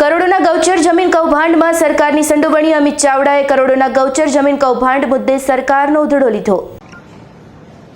કરોડોના ગૌચર જમીન કૌભાંડમાં સરકારની સંડોવણી, અમિત ચાવડાએ કરોડોના ગૌચર જમીન કૌભાંડ મુદ્દે સરકારનો ઉધડો લીધો.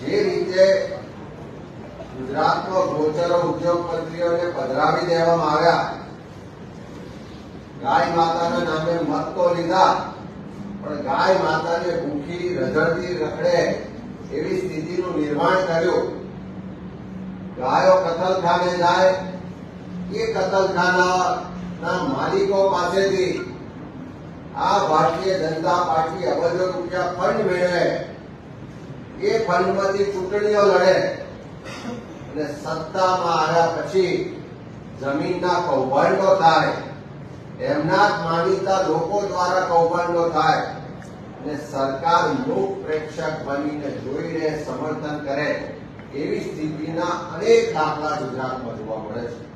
જે રીતે ગુજરાતમાં ગોચરો ઉદ્યોગપતિઓને પધરાવી દેવામાં આવ્યા, ગાય માતાના નામે મત તો લીધા, પણ ગાય માતાને ભૂખી, રઝળતી રખડે એવી સ્થિતિનું નિર્માણ કર્યું. ગાયો કતલખાને જાય એ કતલખાના માલિકો પાસેથી આ ભારતીય જનતા પાર્ટી અબજો રૂપિયા ફંડ મેળવે. એ ફંડમાંથી ચૂંટણીઓ લડે. અને સત્તામાં આવ્યા પછી જમીનના કૌભાંડો થાય. એમના જ માનીતા લોકો દ્વારા કૌભાંડો થાય. અને સરકાર મૂક પ્રેક્ષક બનીને જોઈને સમર્થન કરે એવી સ્થિતિના અનેક દાખલા ગુજરાતમાં જોવા મળે છે.